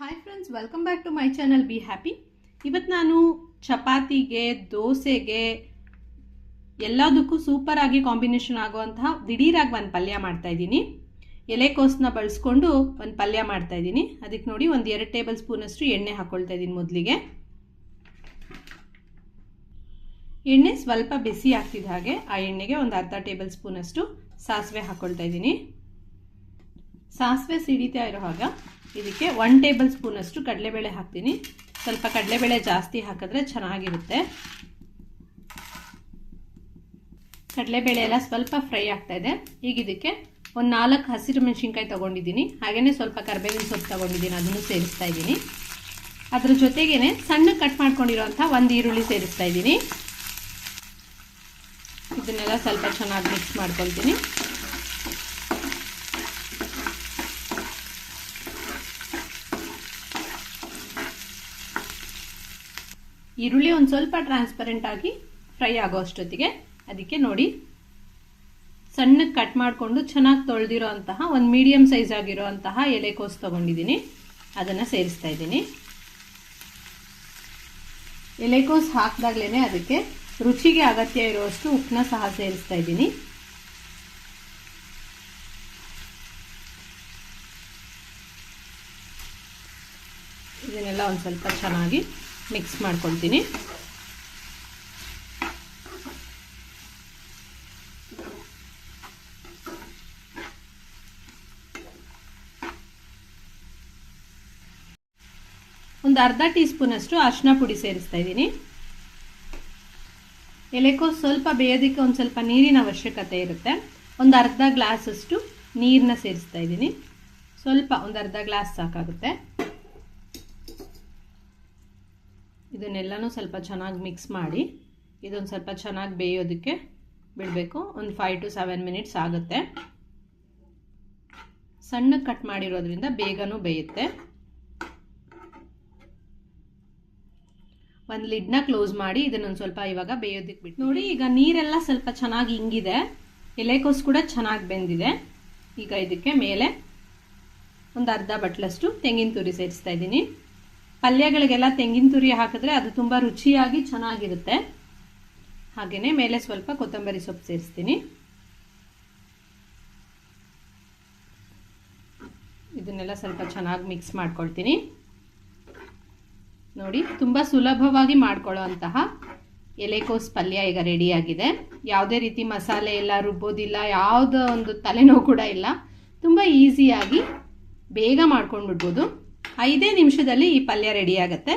Hi friends welcome back to my channel be happy ಇವತ್ತು ನಾನು ಚಪಾತಿಗೆ, ದೋಸೆಗೆ ಎಲ್ಲದಕ್ಕೂ ಸೂಪರಾಗಿ ಕಾಂಬಿನೇಷನ್ ಆಗುವಂತಹ ದಿಢೀರಾಗಿ ಒಂದು ಪಲ್ಯ ಮಾಡ್ತಾ ಇದ್ದೀನಿ. ಎಲೆಕೋಸನ್ನ ಬಳಸ್ಕೊಂಡು ಒಂದು ಪಲ್ಯ ಮಾಡ್ತಾ ಇದ್ದೀನಿ. ಅದಕ್ಕೆ ನೋಡಿ ಒಂದು ಎರಡು ಟೇಬಲ್ ಸ್ಪೂನಷ್ಟು ಎಣ್ಣೆ ಹಾಕ್ಕೊಳ್ತಾ ಇದ್ದೀನಿ ಮೊದಲಿಗೆ. ಎಣ್ಣೆ ಸ್ವಲ್ಪ ಬಿಸಿ ಆಗ್ತಿದ್ದ ಹಾಗೆ ಆ ಎಣ್ಣೆಗೆ ಒಂದು ಅರ್ಧ ಟೇಬಲ್ ಸ್ಪೂನಷ್ಟು ಸಾಸಿವೆ ಹಾಕ್ಕೊಳ್ತಾ ಇದ್ದೀನಿ. ಸಾಸಿವೆ ಸಿಡಿತಾ ಇರೋ ಹಾಗ ಇದಕ್ಕೆ ಒನ್ ಟೇಬಲ್ ಸ್ಪೂನಷ್ಟು ಕಡಲೆಬೇಳೆ ಹಾಕ್ತೀನಿ. ಸ್ವಲ್ಪ ಕಡಲೆಬೇಳೆ ಜಾಸ್ತಿ ಹಾಕಿದ್ರೆ ಚೆನ್ನಾಗಿರುತ್ತೆ. ಕಡಲೆಬೇಳೆ ಎಲ್ಲ ಸ್ವಲ್ಪ ಫ್ರೈ ಆಗ್ತಾ ಇದೆ. ಈಗ ಇದಕ್ಕೆ ಒಂದು ನಾಲ್ಕು ಹಸಿರು ಮೆಣಸಿನ್ಕಾಯಿ ತೊಗೊಂಡಿದ್ದೀನಿ. ಹಾಗೆಯೇ ಸ್ವಲ್ಪ ಕರ್ಬೇವಿನ ಸೊಪ್ಪು ತೊಗೊಂಡಿದ್ದೀನಿ. ಅದನ್ನು ಸೇರಿಸ್ತಾ ಇದ್ದೀನಿ. ಅದ್ರ ಜೊತೆಗೇನೆ ಸಣ್ಣ ಕಟ್ ಮಾಡ್ಕೊಂಡಿರುವಂಥ ಒಂದು ಈರುಳ್ಳಿ ಸೇರಿಸ್ತಾ ಇದ್ದೀನಿ. ಇದನ್ನೆಲ್ಲ ಸ್ವಲ್ಪ ಚೆನ್ನಾಗಿ ಮಿಕ್ಸ್ ಮಾಡ್ಕೊಳ್ತೀನಿ. ಈರುಳ್ಳಿ ಒಂದು ಸ್ವಲ್ಪ ಟ್ರಾನ್ಸ್ಪರೆಂಟ್ ಆಗಿ ಫ್ರೈ ಆಗೋ ಅಷ್ಟೊತ್ತಿಗೆ ಅದಕ್ಕೆ ನೋಡಿ. ಸಣ್ಣಕ್ಕೆ ಕಟ್ ಮಾಡಿಕೊಂಡು ಚೆನ್ನಾಗಿ ತೊಳೆದಿರೋ ಅಂತಹ ಒಂದು ಮೀಡಿಯಮ್ ಸೈಜ್ ಆಗಿರೋ ಅಂತಹ ಎಲೆಕೋಸು ತೊಗೊಂಡಿದ್ದೀನಿ. ಅದನ್ನು ಸೇರಿಸ್ತಾ ಇದ್ದೀನಿ. ಎಲೆಕೋಸು ಹಾಕಿದಾಗ್ಲೇ ಅದಕ್ಕೆ ರುಚಿಗೆ ಅಗತ್ಯ ಇರುವಷ್ಟು ಉಪ್ಪನ್ನ ಸಹ ಸೇರಿಸ್ತಾ ಇದ್ದೀನಿ. ಇದನ್ನೆಲ್ಲ ಒಂದು ಸ್ವಲ್ಪ ಚೆನ್ನಾಗಿ ಮಿಕ್ಸ್ ಮಾಡ್ಕೊಳ್ತೀನಿ. ಒಂದು ಅರ್ಧ ಟೀ ಸ್ಪೂನಷ್ಟು ಅರಿಶಿನ ಪುಡಿ ಸೇರಿಸ್ತಾ ಇದ್ದೀನಿ. ಎಲೆಕೋಸು ಸ್ವಲ್ಪ ಬೇಯೋದಕ್ಕೆ ಒಂದು ಸ್ವಲ್ಪ ನೀರಿನ ಅವಶ್ಯಕತೆ ಇರುತ್ತೆ. ಒಂದು ಅರ್ಧ ಗ್ಲಾಸಷ್ಟು ನೀರನ್ನ ಸೇರಿಸ್ತಾ ಇದ್ದೀನಿ. ಸ್ವಲ್ಪ ಒಂದು ಅರ್ಧ ಗ್ಲಾಸ್ ಸಾಕಾಗುತ್ತೆ. ಇದನ್ನೆಲ್ಲನೂ ಸ್ವಲ್ಪ ಚೆನ್ನಾಗಿ ಮಿಕ್ಸ್ ಮಾಡಿ, ಇದೊಂದು ಸ್ವಲ್ಪ ಚೆನ್ನಾಗಿ ಬೇಯೋದಕ್ಕೆ ಬಿಡಬೇಕು. ಒಂದು ಫೈವ್ ಟು ಸೆವೆನ್ ಮಿನಿಟ್ಸ್ ಆಗುತ್ತೆ. ಸಣ್ಣಕ್ಕೆ ಕಟ್ ಮಾಡಿರೋದ್ರಿಂದ ಬೇಗನೂ ಬೇಯುತ್ತೆ. ಒಂದು ಲಿಡ್ನ ಕ್ಲೋಸ್ ಮಾಡಿ ಇದನ್ನೊಂದು ಸ್ವಲ್ಪ ಇವಾಗ ಬೇಯೋದಕ್ಕೆ ಬಿಟ್ಟು ನೋಡಿ, ಈಗ ನೀರೆಲ್ಲ ಸ್ವಲ್ಪ ಚೆನ್ನಾಗಿ ಹಿಂಗಿದೆ ಎಲೆಕೋಸು ಕೂಡ ಚೆನ್ನಾಗಿ ಬೆಂದಿದೆ. ಈಗ ಇದಕ್ಕೆ ಮೇಲೆ ಒಂದು ಅರ್ಧ ಬಟ್ಲಷ್ಟು ತೆಂಗಿನ ತುರಿ ಸೇರಿಸ್ತಾ ಇದ್ದೀನಿ. ಪಲ್ಯಗಳಿಗೆಲ್ಲ ತೆಂಗಿನ ತುರಿ ಹಾಕಿದ್ರೆ ಅದು ತುಂಬ ರುಚಿಯಾಗಿ ಚೆನ್ನಾಗಿರುತ್ತೆ. ಹಾಗೆಯೇ ಮೇಲೆ ಸ್ವಲ್ಪ ಕೊತ್ತಂಬರಿ ಸೊಪ್ಪು ಸೇರಿಸ್ತೀನಿ. ಇದನ್ನೆಲ್ಲ ಸ್ವಲ್ಪ ಚೆನ್ನಾಗಿ ಮಿಕ್ಸ್ ಮಾಡ್ಕೊಳ್ತೀನಿ. ನೋಡಿ, ತುಂಬ ಸುಲಭವಾಗಿ ಮಾಡ್ಕೊಳ್ಳೋ ಅಂತಹ ಎಲೆಕೋಸ್ ಪಲ್ಯ ಈಗ ರೆಡಿಯಾಗಿದೆ. ಯಾವುದೇ ರೀತಿ ಮಸಾಲೆ ಎಲ್ಲ ರುಬ್ಬೋದಿಲ್ಲ, ಯಾವುದೋ ಒಂದು ತಲೆನೋವು ಕೂಡ ಇಲ್ಲ. ತುಂಬ ಈಸಿಯಾಗಿ ಬೇಗ ಮಾಡ್ಕೊಂಡು ಬಿಡ್ಬೋದು ಐದೇ ನಿಮಿಷದಲ್ಲಿ ಈ ಪಲ್ಯ ರೆಡಿ ಆಗುತ್ತೆ.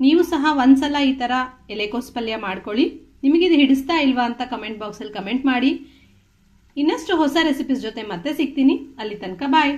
ನೀವು ಸಹ ಒಂದ್ಸಲ ಈ ಥರ ಎಲೆಕೋಸು ಪಲ್ಯ ಮಾಡ್ಕೊಳ್ಳಿ. ನಿಮಗಿದು ಹಿಡಿಸ್ತಾ ಇಲ್ವಾ ಅಂತ ಕಮೆಂಟ್ ಬಾಕ್ಸಲ್ಲಿ ಕಮೆಂಟ್ ಮಾಡಿ. ಇನ್ನಷ್ಟು ಹೊಸ ರೆಸಿಪೀಸ್ ಜೊತೆ ಮತ್ತೆ ಸಿಗ್ತೀನಿ. ಅಲ್ಲಿ ತನಕ ಬಾಯ್